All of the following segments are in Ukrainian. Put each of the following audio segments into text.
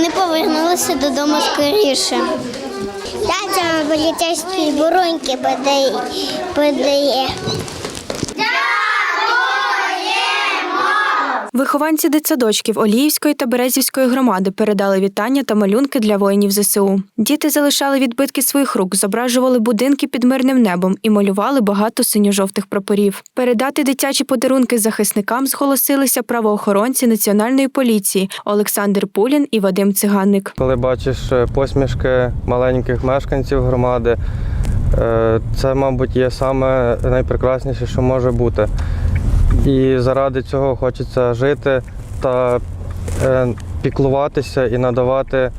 вони повернулися додому скоріше. Дядя поліцейські буроньки подає. Вихованці дитсадочків Оліївської та Березівської громади передали вітання та малюнки для воїнів ЗСУ. Діти залишали відбитки своїх рук, зображували будинки під мирним небом і малювали багато синьо-жовтих прапорів. Передати дитячі подарунки захисникам зголосилися правоохоронці Національної поліції Олександр Пулін і Вадим Циганник. Коли бачиш е, посмішки маленьких мешканців громади, е, це, мабуть, є саме найпрекрасніше, що може бути. І заради цього хочеться жити та е, піклуватися і надавати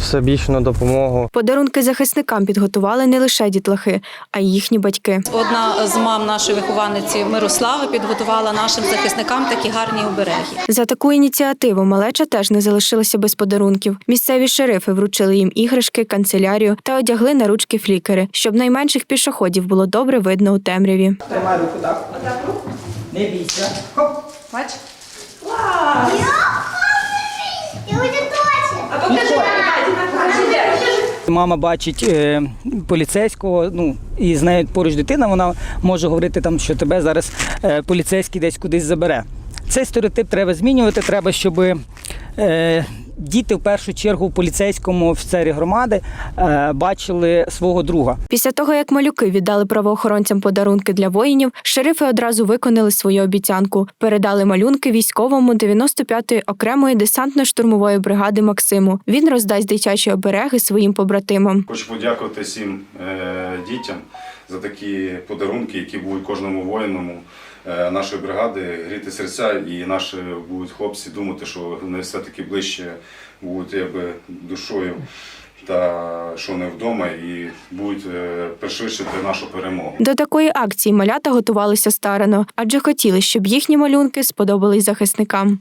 всебічну допомогу. Подарунки захисникам підготували не лише дітлахи, а й їхні батьки. Одна з мам нашої вихованниці Мирослави підготувала нашим захисникам такі гарні обереги. За таку ініціативу малеча теж не залишилася без подарунків. Місцеві шерифи вручили їм іграшки, канцелярію та одягли на ручки флікери, щоб найменших пішоходів було добре видно у темряві. Тримай руку, так? Не бійся. Хоп. Бач? Мама бачить е, поліцейського, ну і з нею поруч дитина, вона може говорити там, що тебе зараз е, поліцейський десь кудись забере. Цей стереотип треба змінювати. Треба, щоб е, діти в першу чергу в поліцейському офіцері громади е, бачили свого друга. Після того, як малюки віддали правоохоронцям подарунки для воїнів, шерифи одразу виконали свою обіцянку. Передали малюнки військовому 95-ї окремої десантно-штурмової бригади Максиму. Він роздасть дитячі обереги своїм побратимам. Хочу подякувати всім е, дітям за такі подарунки, які будуть кожному воїному е, нашої бригади гріти серця, і наші будуть хлопці думати, що вони все-таки ближче будуть якби душою. Та що не вдома, і будуть е, пришвидшити нашу перемогу. До такої акції малята готувалися старано, адже хотіли, щоб їхні малюнки сподобались захисникам.